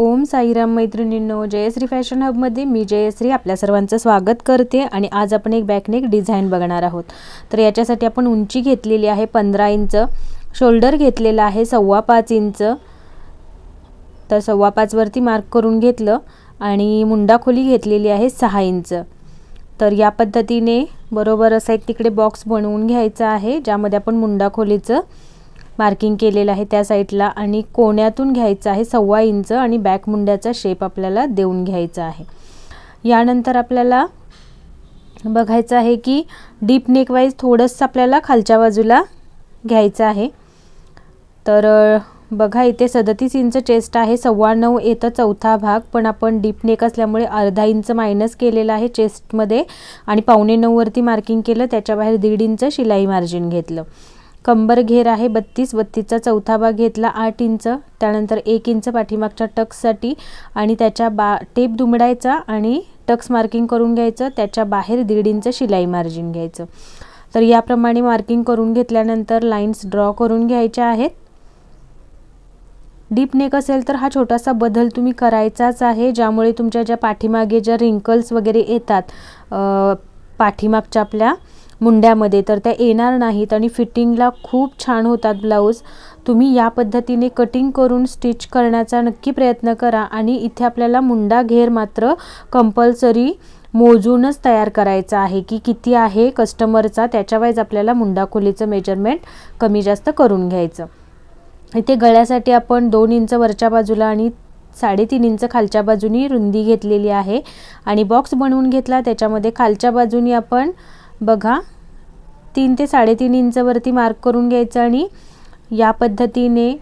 ओम साईराम मैत्रिणींनो जयश्री फॅशन हबमध्ये मी जयश्री आपल्या सर्वांचं स्वागत करते आणि आज आपण एक बॅकनेक डिझाईन बघणार आहोत. तर याच्यासाठी आपण उंची घेतलेली आहे पंधरा इंच शोल्डर घेतलेलं आहे सव्वा पाच इंच. तर सव्वा पाचवरती मार्क करून घेतलं आणि मुंडा खोली घेतलेली आहे सहा इंच. तर या पद्धतीने बरोबर असा एक तिकडे बॉक्स बनवून घ्यायचा आहे ज्यामध्ये आपण मुंडा खोलीचं मार्किंग केलेलं आहे त्या साईडला आणि कोण्यातून घ्यायचं आहे? सव्वा इंच आणि बॅक मुंड्याचा शेप आपल्याला देऊन घ्यायचा आहे. यानंतर आपल्याला बघायचं आहे की डीप नेकवाईज थोडंसं आपल्याला खालच्या बाजूला घ्यायचं आहे. तर बघा इथे सदतीस इंच चेस्ट आहे. सव्वा नऊ येतं चौथा भाग पण आपण डीप नेक असल्यामुळे अर्धा इंच मायनस केलेला आहे चेस्टमध्ये आणि पावणे नऊवरती मार्किंग केलं त्याच्या बाहेर दीड इंच शिलाई मार्जिन घेतलं. कंबर घेर आहे बत्तीस बत्तीसचा चौथा भाग घेतला आठ इंच त्यानंतर एक इंच पाठीमागच्या टक्ससाठी आणि त्याच्या बा टेप दुमडायचा आणि टक्स मार्किंग करून घ्यायचं त्याच्या बाहेर दीड इंच शिलाई मार्जिन घ्यायचं. तर याप्रमाणे मार्किंग करून घेतल्यानंतर लाईन्स ड्रॉ करून घ्यायच्या आहेत. डीप नेक असेल तर हा छोटासा बदल तुम्ही करायचाच आहे ज्यामुळे तुमच्या ज्या पाठीमागे ज्या रिंकल्स वगैरे येतात पाठीमागच्या आपल्या मुंड्यामध्ये तर त्या येणार नाहीत आणि फिटिंगला खूप छान होतात ब्लाऊज. तुम्ही या पद्धतीने कटिंग करून स्टिच करण्याचा नक्की प्रयत्न करा आणि इथे आपल्याला मुंडा घेर मात्र कंपल्सरी मोजूनच तयार करायचा आहे की किती आहे कस्टमरचा त्याच्यावाईज आपल्याला मुंडा खोलीचं मेजरमेंट कमी जास्त करून घ्यायचं. इथे गळ्यासाठी आपण दोन इंच वरच्या बाजूला आणि साडेतीन इंच खालच्या बाजूनी रुंदी घेतलेली आहे आणि बॉक्स बनवून घेतला त्याच्यामध्ये खालच्या बाजूनी आपण बघा तीन ते साडेतीन इंचवरती मार्क करून घ्यायचं आणि या पद्धतीने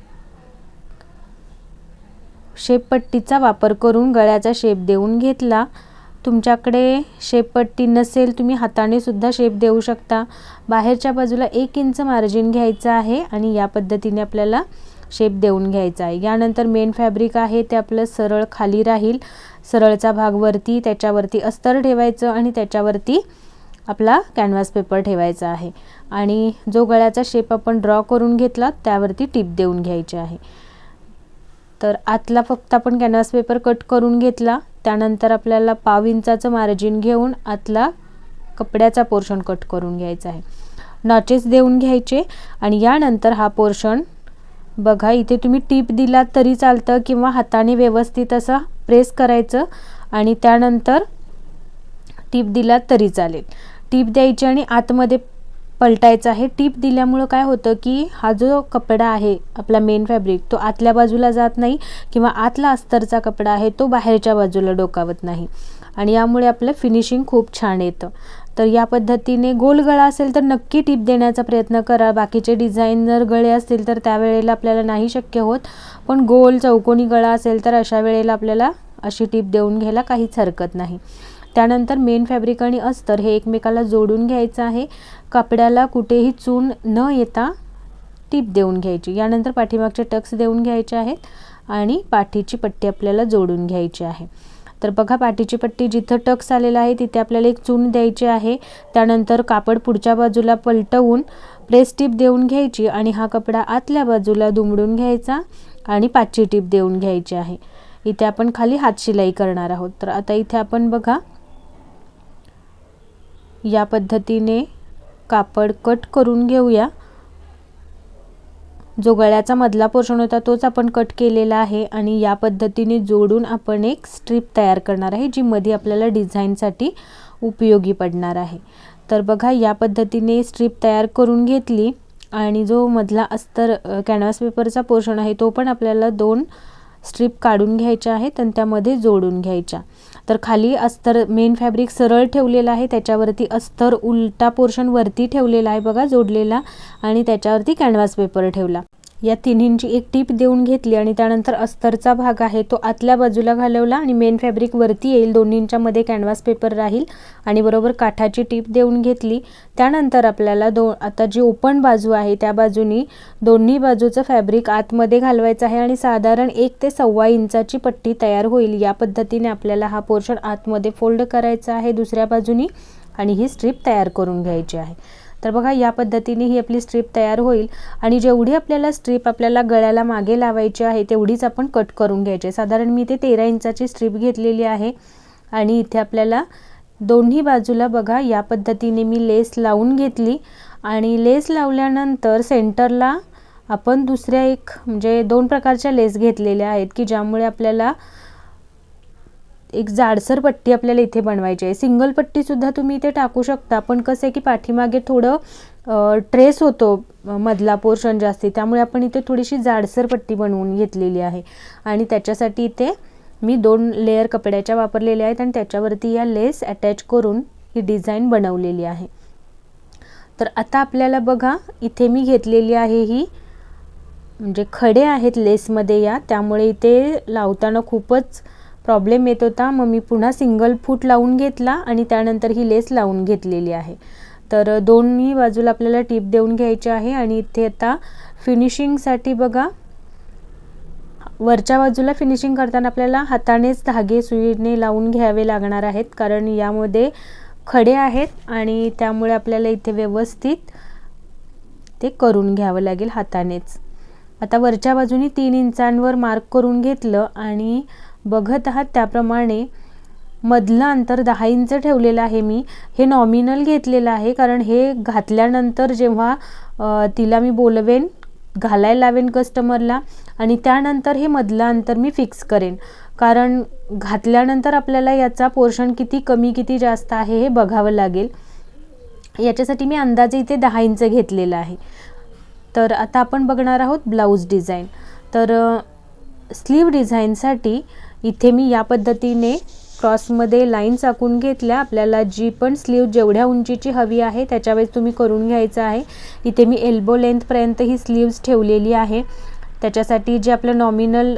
शेपपट्टीचा वापर करून गळ्याचा शेप देऊन घेतला. तुमच्याकडे शेपपट्टी नसेल तुम्ही हाताने सुद्धा शेप देऊ शकता. बाहेरच्या बाजूला एक इंच मार्जिन घ्यायचं आहे आणि या पद्धतीने आपल्याला शेप देऊन घ्यायचा आहे. यानंतर मेन फॅब्रिक आहे ते आपलं सरळ खाली राहील. सरळचा भाग वरती त्याच्यावरती अस्तर ठेवायचं आणि त्याच्यावरती आपला कॅनव्हास पेपर ठेवायचा आहे. आणि जो गळ्याचा शेप आपण ड्रॉ करून घेतला त्यावरती टिप देऊन घ्यायची आहे. तर आतला फक्त आपण कॅनव्हास पेपर कट करून घेतला. त्यानंतर आपल्याला पाव इंचाचं मार्जिन घेऊन आतला कपड्याचा पोर्शन कट करून घ्यायचा आहे. नॉचेस देऊन घ्यायचे. आणि यानंतर हा पोर्शन बघा इथे तुम्ही टीप दिलात तरी चालतं किंवा हाताने व्यवस्थित असं प्रेस करायचं. आणि त्यानंतर टीप दिलात तरी चालेल. टीप द्यायची आणि आतमध्ये पलटायचं आहे. टीप दिल्यामुळं काय होतं की हा जो कपडा आहे आपला मेन फॅब्रिक तो आतल्या बाजूला जात नाही किंवा आतला अस्तरचा कपडा आहे तो बाहेरच्या बाजूला डोकावत नाही. आणि यामुळे आपलं फिनिशिंग खूप छान येतं. तर या पद्धतीने गोल गळा असेल तर नक्की टीप देण्याचा प्रयत्न करा. बाकीचे डिझायनर गळे असतील तर त्यावेळेला आपल्याला नाही शक्य होत. पण गोल चौकोनी गळा असेल तर अशा वेळेला आपल्याला अशी टीप देऊन घ्यायला काहीच हरकत नाही. त्यानंतर मेन फॅब्रिक आणि अस्तर हे एकमेकाला जोडून घ्यायचं आहे. कपड्याला कुठेही चून न येता टीप देऊन घ्यायची. यानंतर पाठीमागचे टक्स देऊन घ्यायचे आहेत आणि पाठीची पट्टी आपल्याला जोडून घ्यायची आहे. तर बघा पाठीची पट्टी जिथं टक्स आलेला आहे तिथे आपल्याला एक चून द्यायची आहे. त्यानंतर कापड पुढच्या बाजूला पलटवून प्रेस टीप देऊन घ्यायची आणि हा कपडा आतल्या बाजूला दुमडून घ्यायचा आणि पाचची टीप देऊन घ्यायची आहे. इथे आपण खाली हात शिलाई करणार आहोत. तर आता इथे आपण बघा या पद्धतीने कापड कट करून घेऊया. जो गळ्याचा मधला पोर्शन होता तोच आपण कट केलेला आहे आणि या पद्धतीने जोडून आपण एक स्ट्रीप तयार करणार आहे जी मध्ये आपल्याला डिझाईनसाठी उपयोगी पडणार आहे. तर बघा या पद्धतीने स्ट्रीप तयार करून घेतली आणि जो मधला अस्तर कॅनव्हास पेपरचा पोर्शन आहे तो पण आपल्याला दोन स्ट्रीप काढून घ्यायच्या आहेत आणि त्यामध्ये जोडून घ्यायच्या. तर खाली अस्तर मेन फॅब्रिक सरळ ठेवलेला आहे त्याच्यावरती अस्तर उलटा पोर्शन वरती ठेवलेला आहे बघा जोडलेला आणि त्याच्यावरती कॅनव्हास पेपर ठेवला. या तिन्हींची एक टीप देऊन घेतली आणि त्यानंतर अस्तरचा भाग आहे तो आतल्या बाजूला घालवला आणि मेन फॅब्रिक वरती येईल. दोन्हींच्या मध्ये कॅनव्हास पेपर राहील आणि बरोबर काठाची टीप देऊन घेतली. त्यानंतर आपल्याला दो आता जी ओपन बाजू आहे त्या बाजूनी दोन्ही बाजूचं फॅब्रिक आतमध्ये घालवायचं आहे आणि साधारण एक ते सव्वा इंचाची पट्टी तयार होईल. या पद्धतीने आपल्याला हा पोर्शन आतमध्ये फोल्ड करायचा आहे दुसऱ्या बाजूनी आणि ही स्ट्रीप तयार करून घ्यायची आहे. तर बघा या पद्धतीने ही आपली स्ट्रीप तयार होईल आणि जेवढी आपल्याला स्ट्रीप आपल्याला गळ्याला मागे लावायची आहे तेवढीच आपण कट करून घ्यायची साधारण मी ते तेरा इंचाची स्ट्रीप घेतलेली आहे आणि इथे आपल्याला दोन्ही बाजूला बघा या पद्धतीने मी लेस लावून घेतली आणि लेस लावल्यानंतर सेंटरला आपण दुसऱ्या एक म्हणजे दोन प्रकारच्या लेस घेतलेल्या आहेत की ज्यामुळे आपल्याला एक जाडसर पट्टी आपल्याला इथे बनवायची आहे. सिंगल पट्टीसुद्धा तुम्ही इथे टाकू शकता. पण कसं आहे की पाठीमागे थोडं ट्रेस होतो मधला पोर्शन जास्ती. त्यामुळे आपण इथे थोडीशी जाडसर पट्टी बनवून घेतलेली आहे. आणि त्याच्यासाठी इथे मी दोन लेअर कपड्याच्या वापरलेल्या आहेत आणि त्याच्यावरती या लेस अटॅच करून ही डिझाईन बनवलेली आहे. तर आता आपल्याला बघा इथे मी घेतलेली आहे ही म्हणजे खडे आहेत लेसमध्ये या. त्यामुळे इथे लावताना खूपच प्रॉब्लेम येत होता. मग मी पुन्हा सिंगल फूट लावून घेतला आणि त्यानंतर ही लेस लावून घेतलेली आहे. तर दोन्ही बाजूला आपल्याला टीप देऊन घ्यायची आहे आणि इथे आता फिनिशिंगसाठी बघा. वरच्या बाजूला फिनिशिंग करताना आपल्याला हातानेच धागे सुईने लावून घ्यावे लागणार आहेत. कारण यामध्ये खडे आहेत आणि त्यामुळे आपल्याला इथे व्यवस्थित ते करून घ्यावं लागेल हातानेच. आता वरच्या बाजूनी तीन इंचांवर मार्क करून घेतलं आणि बघत आहात त्याप्रमाणे मधलं अंतर दहा इंच ठेवलेलं आहे मी. हे नॉमिनल घेतलेलं आहे कारण हे घातल्यानंतर जेव्हा तिला मी बोलवेन घालायला लावेन कस्टमरला आणि त्यानंतर हे मधलं अंतर मी फिक्स करेन. कारण घातल्यानंतर आपल्याला याचा पोर्शन किती कमी किती जास्त आहे हे बघावं लागेल. याच्यासाठी मी अंदाजे इथे दहा इंच घेतलेलं आहे. तर आता आपण बघणार आहोत ब्लाऊज डिझाईन. तर स्लीव डिझाईनसाठी इथे मी या पद्धतीने क्रॉसमध्ये लाईन चाकून घेतल्या. आपल्याला जी पण स्लीव जेवढ्या उंचीची हवी आहे त्याच्यावेळेस तुम्ही करून घ्यायचं आहे. इथे मी एल्बो लेंथपर्यंत ही स्लीव्स ठेवलेली आहे. त्याच्यासाठी जे आपलं नॉमिनल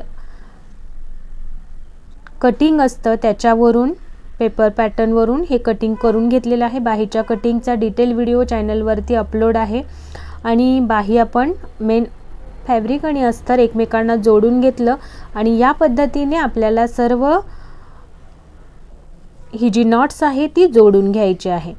कटिंग असतं त्याच्यावरून पेपर पॅटर्नवरून हे कटिंग करून घेतलेलं आहे. बाहीच्या कटिंगचा डिटेल व्हिडिओ चॅनलवरती अपलोड आहे. आणि बाही आपण मेन फॅब्रिक आणि अस्तर एकमेकांना जोडून घेतलं. आणि या पद्धतीने आपल्याला सर्व ही जी नॉट्स आहे ती जोडून घ्यायची आहे.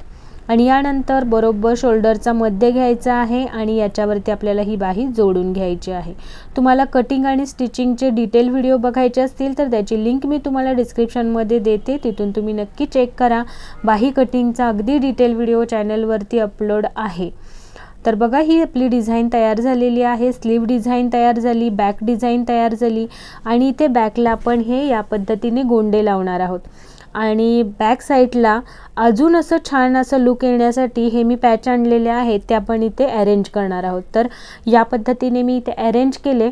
आणि यानंतर बरोबर शोल्डरचा मध्य घ्यायचा आहे आणि याच्यावरती आपल्याला ही बाही जोडून घ्यायची आहे. तुम्हाला कटिंग आणि स्टिचिंगचे डिटेल व्हिडिओ बघायचे असतील तर त्याची लिंक मी तुम्हाला डिस्क्रिप्शनमध्ये देते. तिथून तुम्ही नक्की चेक करा. बाही कटिंगचा अगदी डिटेल व्हिडिओ चॅनलवरती अपलोड आहे. तर बघा ही आपली डिझाईन तयार झालेली आहे स्लीव डिझाईन तयार झाली बॅक डिझाईन तयार झाली आणि इथे बॅकला आपण हे या पद्धतीने गोंडे लावणार आहोत. आणि बॅक साईडला अजून असं छान असं लुक येण्यासाठी हे मी पॅच आणलेले आहेत ते आपण इथे अरेंज करणार आहोत. तर या पद्धतीने मी इथे अरेंज केले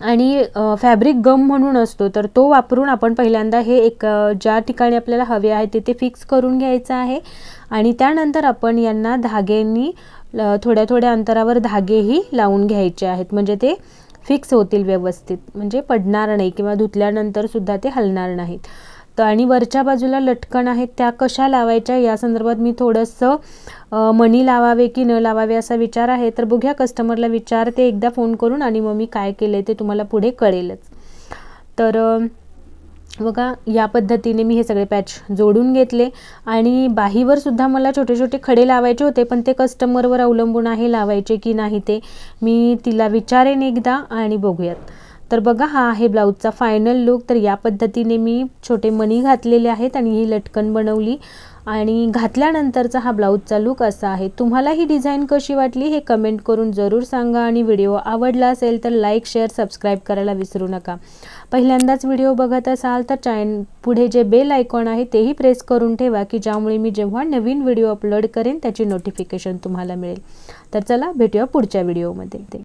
आणि फॅब्रिक गम म्हणून असतो तर तो वापरून आपण पहिल्यांदा हे एक ज्या ठिकाणी आपल्याला हवे आहे तिथे फिक्स करून घ्यायचं आहे. आणि त्यानंतर आपण यांना धाग्यांनी थोड्या थोड्या अंतरावर धागेही लावून घ्यायचे आहेत. म्हणजे ते फिक्स होतील व्यवस्थित. म्हणजे पडणार नाही किंवा धुतल्यानंतरसुद्धा ते हलणार नाहीत. तर आणि वरच्या बाजूला लटकन आहेत त्या कशा लावायच्या या संदर्भात मी थोडंसं मणी लावावे की न लावावे असा विचार आहे. तर बघूया कस्टमरला विचारते एकदा फोन करून आणि मग मी काय केलं ते तुम्हाला पुढे कळेलच. तर बघा या पद्धतीने मी हे सगळे पॅच जोडून घेतले आणि बाहीवर सुद्धा मला छोटे छोटे खडे लावायचे होते पण ते कस्टमरवर अवलंबून आहे लावायचे की नाही ते मी तिला विचारेन एकदा आणि बघूयात. तर बघा हा आहे ब्लाऊजचा फायनल लुक तर या पद्धतीने मी छोटे मणी घातलेले आहेत आणि ही लटकन बनवली. आणि घातल्यानंतरचा हा ब्लाऊजचा लुक असा आहे. तुम्हाला ही डिझाईन कशी वाटली हे कमेंट करून जरूर सांगा आणि व्हिडिओ आवडला असेल तर लाईक शेअर सबस्क्राईब करायला विसरू नका. पहिल्यांदाच व्हिडिओ बघत असाल तर चॅन पुढे जे बेल आयकॉन आहे तेही प्रेस करून ठेवा की ज्यामुळे मी जेव्हा नवीन व्हिडिओ अपलोड करेन त्याची नोटिफिकेशन तुम्हाला मिळेल. तर चला भेटूया पुढच्या व्हिडिओमध्ये